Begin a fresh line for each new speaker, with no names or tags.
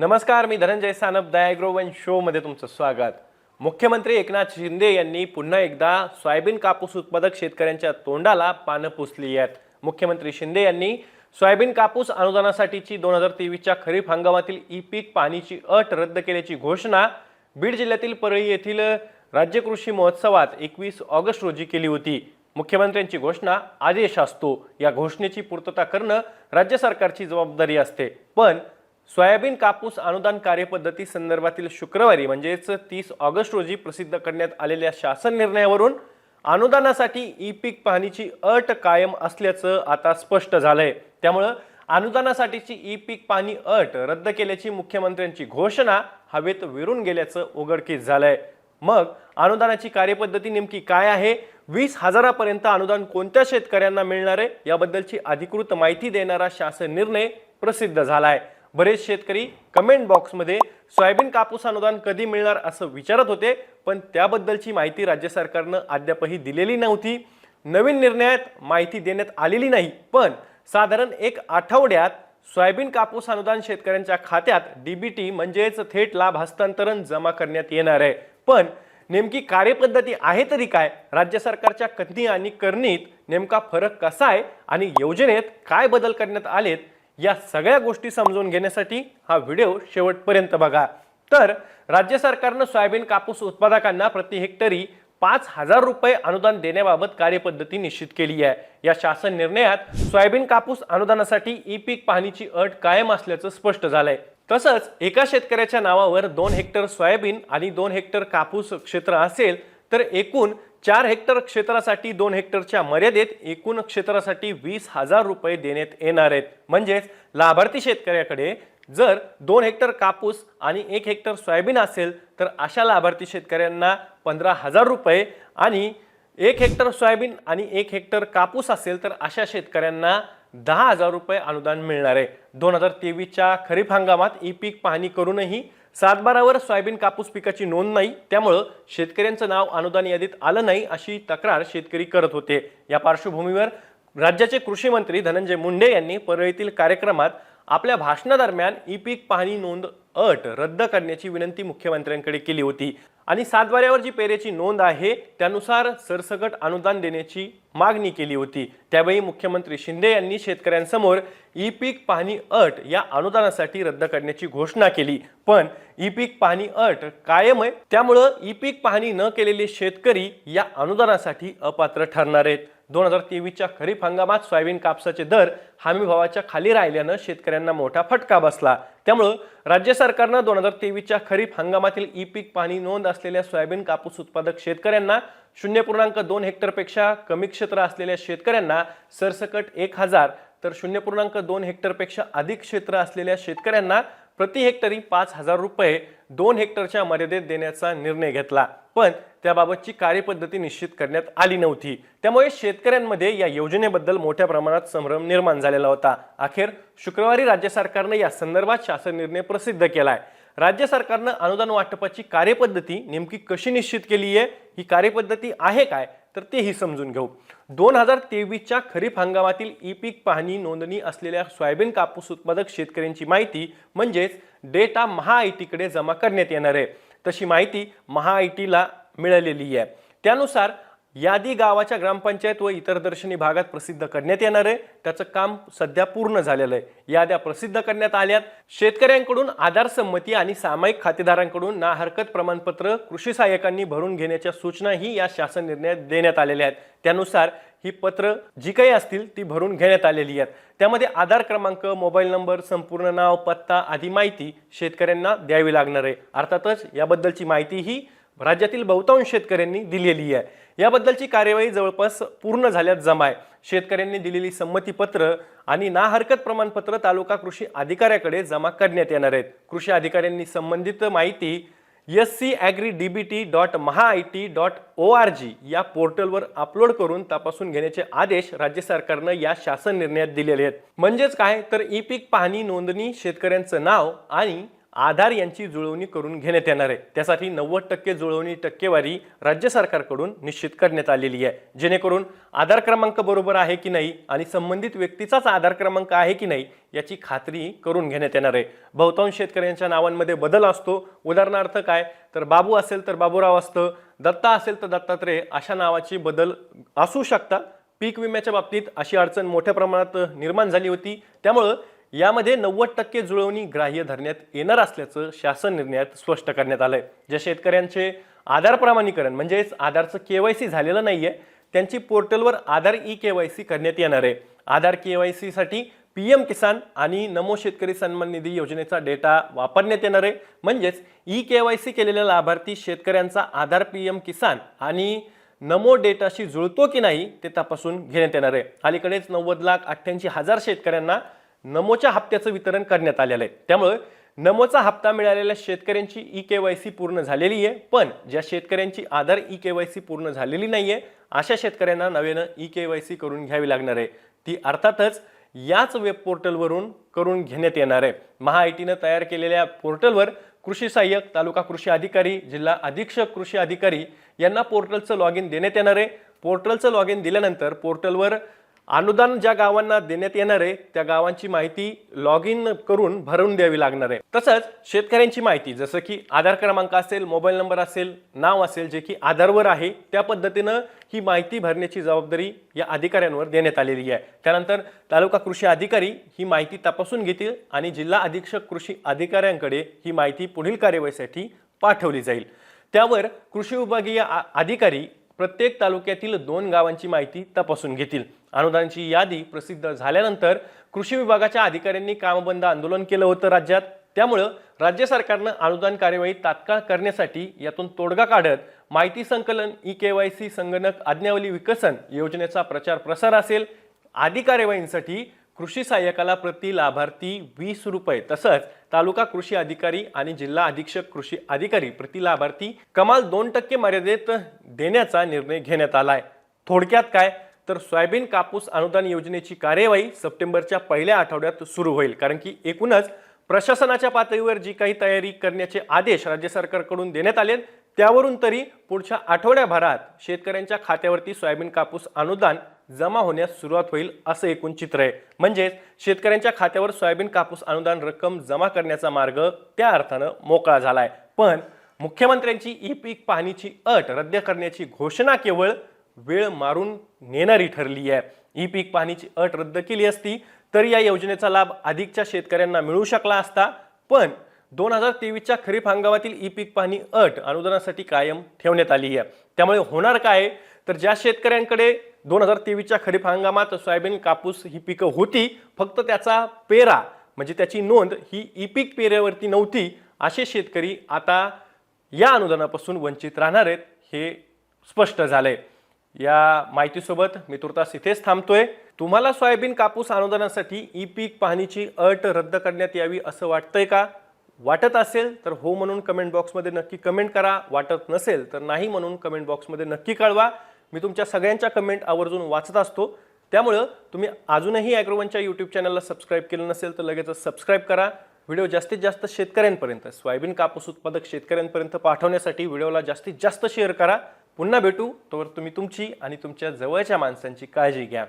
नमस्कार मी धनंजय सानप दयाग्रोवन शोमध्ये तुमचं स्वागत. मुख्यमंत्री एकनाथ शिंदे यांनी पुन्हा एकदा सोयाबीन कापूस उत्पादक शेतकऱ्यांच्या तोंडाला पानं पुसली आहेत. मुख्यमंत्री शिंदे यांनी सोयाबीन कापूस अनुदानासाठीची दोन हजार तेवीसच्या खरीप हंगामातील ई पीक पाणीची अट रद्द केल्याची घोषणा बीड जिल्ह्यातील परळी येथील राज्य कृषी महोत्सवात एकवीस ऑगस्ट रोजी केली होती. मुख्यमंत्र्यांची घोषणा आदेश असतो. या घोषणेची पूर्तता करणं राज्य सरकारची जबाबदारी असते. पण सोयाबीन कापूस अनुदान कार्यपद्धती संदर्भातील शुक्रवारी म्हणजेच तीस ऑगस्ट रोजी प्रसिद्ध करण्यात आलेल्या शासन निर्णयावरून अनुदानासाठी ई पीक पाहणीची अट कायम असल्याचं आता स्पष्ट झालंय. त्यामुळं अनुदानासाठीची ई पीक पाहणी अट रद्द केल्याची मुख्यमंत्र्यांची घोषणा हवेत विरून गेल्याचं उघडकीस झालंय. मग अनुदानाची कार्यपद्धती नेमकी काय आहे? वीस हजारापर्यंत अनुदान कोणत्या शेतकऱ्यांना मिळणार आहे? याबद्दलची अधिकृत माहिती देणारा शासन निर्णय प्रसिद्ध झाला आहे बरेच शेतकरी कमेंट बॉक्समध्ये सोयाबीन कापूस अनुदान कधी मिळणार असं विचारत होते पण त्याबद्दलची माहिती राज्य सरकारनं अद्यापही दिलेली नव्हती. नवीन निर्णयात माहिती देण्यात आलेली नाही पण साधारण एक आठवड्यात सोयाबीन कापूस अनुदान शेतकऱ्यांच्या खात्यात डीबीटी म्हणजेच थेट लाभ हस्तांतरण जमा करण्यात येणार आहे. पण नेमकी कार्यपद्धती आहे तरी काय? राज्य सरकारच्या कथनी आणि करणीत नेमका फरक कसा आहे? आणि योजनेत काय बदल करण्यात आलेत? या सगळ्या गोष्टी समजून घेण्यासाठी हा व्हिडिओ शेवटपर्यंत बघा. तर राज्य सरकारनं सोयाबीन कापूस उत्पादकांना प्रति हेक्टरी पाच हजार रुपये अनुदान देण्याबाबत कार्यपद्धती निश्चित केली आहे. या शासन निर्णयात सोयाबीन कापूस अनुदानासाठी ई पीक पाहणीची अट कायम असल्याचं स्पष्ट झालंय. तसंच एका शेतकऱ्याच्या नावावर दोन हेक्टर सोयाबीन आणि दोन हेक्टर कापूस क्षेत्र असेल तर एकूण चार हेक्टर क्षेत्रासाठी दोन हेक्टरच्या मर्यादेत एकूण क्षेत्रासाठी वीस हजार रुपये देण्यात येणार आहेत. म्हणजेच लाभार्थी शेतकऱ्याकडे जर दोन हेक्टर कापूस आणि एक हेक्टर सोयाबीन असेल तर अशा लाभार्थी शेतकऱ्यांना पंधरा हजार रुपये आणि एक हेक्टर सोयाबीन आणि एक हेक्टर कापूस असेल तर अशा शेतकऱ्यांना दहा हजार रुपये अनुदान मिळणार आहे. दोन हजार तेवीसच्या खरीप हंगामात ई पीक पाहणी करूनही सातबारावर सोयाबीन कापूस पिकाची नोंद नाही. त्यामुळं शेतकऱ्यांचं नाव अनुदान यादीत आलं नाही अशी तक्रार शेतकरी करत होते. या पार्श्वभूमीवर राज्याचे कृषी मंत्री धनंजय मुंडे यांनी परळीतील कार्यक्रमात आपल्या भाषणादरम्यान ई पीक पाहणी नोंद अट रद्द करण्याची विनंती मुख्यमंत्र्यांकडे केली होती. आणि सातबाऱ्यावर जी पेरेची नोंद आहे त्यानुसार सरसकट अनुदान देण्याची मागणी केली होती. त्यावेळी मुख्यमंत्री शिंदे यांनी शेतकऱ्यांसमोर ई पीक पाहणी अट या अनुदानासाठी रद्द करण्याची घोषणा केली. पण ई पीक पाहणी अट कायम आहे त्यामुळं ई पीक पाहणी न केलेले शेतकरी या अनुदानासाठी अपात्र ठरणार आहेत. दोन हजार तेवीसच्या खरीप हंगामात सोयाबीन कापसाचे दर हमीभावाच्या खाली राहिल्यानं शेतकऱ्यांना मोठा फटका बसला. त्यामुळं राज्य सरकारनं दोन हजार तेवीसच्या खरीप हंगामातील ई पीक पाणी नोंद असलेल्या सोयाबीन कापूस उत्पादक शेतकऱ्यांना शून्य पूर्णांक दोन हेक्टरपेक्षा कमी क्षेत्र असलेल्या शेतकऱ्यांना सरसकट एक हजार तर शून्य पूर्णांक दोन हेक्टरपेक्षा अधिक क्षेत्र असलेल्या शेतकऱ्यांना प्रति हेक्टरी पाच हजार रुपये दोन हेक्टरच्या मर्यादेत देण्याचा निर्णय घेतला. पण त्याबाबतची कार्यपद्धती निश्चित करण्यात आली नव्हती. त्यामुळे शेतकऱ्यांमध्ये या योजनेबद्दल मोठ्या प्रमाणात संभ्रम निर्माण झालेला होता. अखेर शुक्रवारी राज्य सरकारनं या संदर्भात शासन निर्णय प्रसिद्ध केलाय. राज्य सरकारनं अनुदान वाटपाची कार्यपद्धती नेमकी कशी निश्चित केली आहे? ही कार्यपद्धती आहे काय? तर तेही समजून घेऊ. दोन हजार तेवीसच्या खरीप हंगामातील ई पीक पाहणी नोंदणी असलेल्या सोयाबीन कापूस उत्पादक शेतकऱ्यांची माहिती म्हणजेच डेटा महा आय टीकडे जमा करण्यात येणार आहे. तशी माहिती महाआयटीला मिळालेली आहे. त्यानुसार यादी गावाच्या ग्रामपंचायत व इतर दर्शनी भागात प्रसिद्ध करण्यात येणार आहे. त्याचं काम सध्या पूर्ण झालेलं आहे. याद्या प्रसिद्ध करण्यात आल्यात. शेतकऱ्यांकडून आधार संमती आणि सामायिक खातेदारांकडून ना हरकत प्रमाणपत्र कृषी सहाय्यकांनी भरून घेण्याच्या सूचनाही या शासन निर्णयात देण्यात आलेल्या आहेत. त्यानुसार ही पत्र जी काही असतील ती भरून घेण्यात आलेली आहेत. त्यामध्ये आधार क्रमांक मोबाईल नंबर संपूर्ण नाव पत्ता आदी माहिती शेतकऱ्यांना द्यावी लागणार आहे. अर्थातच याबद्दलची माहिती ही राज्यातील बहुतांश शेतकऱ्यांनी दिलेली आहे. याबद्दलची कार्यवाही जवळपास पूर्ण झाल्यात जमा आहे. शेतकऱ्यांनी दिलेली संमतीपत्र आणि ना हरकत प्रमाणपत्र तालुका कृषी अधिकाऱ्याकडे जमा करण्यात येणार आहेत. कृषी अधिकाऱ्यांनी संबंधित माहिती S C agri D B T dot Maha I T dot O R G या पोर्टलवर अपलोड करून तपासून घेण्याचे आदेश राज्य सरकारनं या शासन निर्णयात दिलेले आहेत. म्हणजेच काय? तर ई पीक पाहणी नोंदणी शेतकऱ्यांचं नाव आणि आधार यांची जुळवणी करून घेण्यात येणार आहे. त्यासाठी नव्वद टक्के जुळवणी टक्केवारी राज्य सरकारकडून निश्चित करण्यात आलेली आहे. जेणेकरून आधार क्रमांक बरोबर आहे की नाही आणि संबंधित व्यक्तीचाच आधार क्रमांक आहे की नाही याची खात्री करून घेण्यात येणार आहे. बहुतांश शेतकऱ्यांच्या नावांमध्ये बदल असतो. उदाहरणार्थ काय? तर बाबू असेल तर बाबूराव असतं. दत्ता असेल तर दत्तात्रय अशा नावाची बदल असू शकतात. पीक विम्याच्या बाबतीत अशी अडचण मोठ्या प्रमाणात निर्माण झाली होती. त्यामुळं यामध्ये नव्वद टक्के जुळवणी ग्राह्य धरण्यात येणार असल्याचं शासन निर्णयात स्पष्ट करण्यात आलंय. ज्या शेतकऱ्यांचे आधार प्रमाणीकरण म्हणजेच आधारचं के वाय सी झालेलं नाही आहे त्यांची पोर्टलवर Aadhaar E K Y C करण्यात येणार आहे. आधार के वायसाठी पी एम किसान आणि नमो शेतकरी सन्मान निधी योजनेचा डेटा वापरण्यात येणार आहे. म्हणजेच ई के वाय सी केलेल्या लाभार्थी शेतकऱ्यांचा आधार पी एम किसान आणि नमो डेटाशी जुळतो की नाही ते तपासून घेण्यात येणार आहे. अलीकडेच नव्वद लाख अठ्ठ्याऐंशी हजार शेतकऱ्यांना नमोच्या हप्त्याचं वितरण करण्यात आलेलं आहे. त्यामुळे नमोचा हप्ता मिळालेल्या शेतकऱ्यांची ई के वाय सी पूर्ण झालेली आहे पण ज्या शेतकऱ्यांची Aadhaar E K Y C पूर्ण झालेली नाही आहे अशा शेतकऱ्यांना नव्यानं ई के वाय सी करून घ्यावी लागणार आहे. ती अर्थातच याच वेब पोर्टलवरून करून घेण्यात येणार आहे. महाआयटीनं तयार केलेल्या पोर्टलवर कृषी सहाय्यक तालुका कृषी अधिकारी जिल्हा अधीक्षक कृषी अधिकारी यांना पोर्टलचं लॉग इन देण्यात येणार आहे. पोर्टलचं लॉग इन दिल्यानंतर पोर्टलवर अनुदान ज्या गावांना देण्यात येणार आहे त्या गावांची माहिती लॉग इन करून भरून द्यावी लागणार आहे. तसंच शेतकऱ्यांची माहिती जसं की आधार क्रमांक असेल मोबाईल नंबर असेल नाव असेल जे की आधारवर आहे त्या पद्धतीनं ही माहिती भरण्याची जबाबदारी या अधिकाऱ्यांवर देण्यात आलेली आहे. त्यानंतर तालुका कृषी अधिकारी ही माहिती तपासून घेतील आणि जिल्हा अधीक्षक कृषी अधिकाऱ्यांकडे ही माहिती पुढील कार्यवाहीसाठी पाठवली जाईल. त्यावर कृषी विभागीय आ- अधिकारी प्रत्येक तालुक्यातील दोन गावांची माहिती तपासून घेतील. अनुदानाची यादी प्रसिद्ध झाल्यानंतर कृषी विभागाच्या अधिकाऱ्यांनी कामबंद आंदोलन केलं होतं राज्यात. त्यामुळं राज्य सरकारनं अनुदान कार्यवाही तात्काळ करण्यासाठी यातून तोडगा काढत माहिती संकलन ई के वाय सी संगणक आज्ञावली विकसन योजनेचा प्रचार प्रसार असेल. आदी कार्यवाहींसाठी कृषी सहाय्यकाला प्रति लाभार्थी वीस रुपये. तसंच तालुका कृषी अधिकारी आणि जिल्हा अधीक्षक कृषी अधिकारी प्रति लाभार्थी कमाल दोन टक्के मर्यादेत देण्याचा निर्णय घेण्यात आलाय. थोडक्यात काय? तर सोयाबीन कापूस अनुदान योजनेची कार्यवाही सप्टेंबरच्या पहिल्या आठवड्यात सुरू होईल. कारण की एकूणच प्रशासनाच्या पातळीवर जी काही तयारी करण्याचे आदेश राज्य सरकारकडून देण्यात आले त्यावरून तरी पुढच्या आठवड्याभरात शेतकऱ्यांच्या खात्यावरती सोयाबीन कापूस अनुदान जमा होण्यास सुरुवात होईल असं एकूण चित्र आहे. म्हणजेच शेतकऱ्यांच्या खात्यावर सोयाबीन कापूस अनुदान रक्कम जमा करण्याचा मार्ग त्या अर्थानं मोकळा झाला आहे पण मुख्यमंत्र्यांची ई पीक पाहणीची अट रद्द करण्याची घोषणा केवळ वेळ मारून नेणारी ठरली आहे. ई पीक पाहणीची अट रद्द केली असती तर या योजनेचा लाभ अधिकच्या शेतकऱ्यांना मिळू शकला असता पण दोन हजार तेवीसच्या खरीप हंगामातील ई पीक पाहणी अट अनुदानासाठी कायम ठेवण्यात आली आहे. त्यामुळे होणार काय? तर ज्या शेतकऱ्यांकडे दोन हजार तेवीसच्या खरीप हंगामात सोयाबीन कापूस ही पिकं होती. फक्त त्याचा पेरा म्हणजे त्याची नोंद ही ई पीक पेऱ्यावरती नव्हती. असे शेतकरी आता या अनुदानापासून वंचित राहणार आहेत हे स्पष्ट झालंय. या माहितीसोबत मी तुर्तास इथेच थांबतोय. तुम्हाला सोयाबीन कापूस अनुदानासाठी ई पीक पाहणीची अट रद्द करण्यात यावी असं वाटतंय का? वाटत असेल तर हो म्हणून कमेंट बॉक्समध्ये नक्की कमेंट करा. वाटत नसेल तर नाही म्हणून कमेंट बॉक्समध्ये नक्की कळवा. मी तुमच्या सगळ्यांच्या कमेंट आवर्जून वाचत असतो. त्यामुळं तुम्ही अजूनही ॲग्रोवनच्या यूट्यूब चॅनलला सबस्क्राईब केलं नसेल तर लगेचच सबस्क्राईब करा. व्हिडिओ जास्तीत जास्त शेतकऱ्यांपर्यंत सोयाबीन कापूस उत्पादक शेतकऱ्यांपर्यंत पाठवण्यासाठी व्हिडिओला जास्तीत जास्त शेअर करा. पुन्हा भेटू. तोवर तुम्ही तुमची आणि तुमच्या जवळच्या माणसांची काळजी घ्या.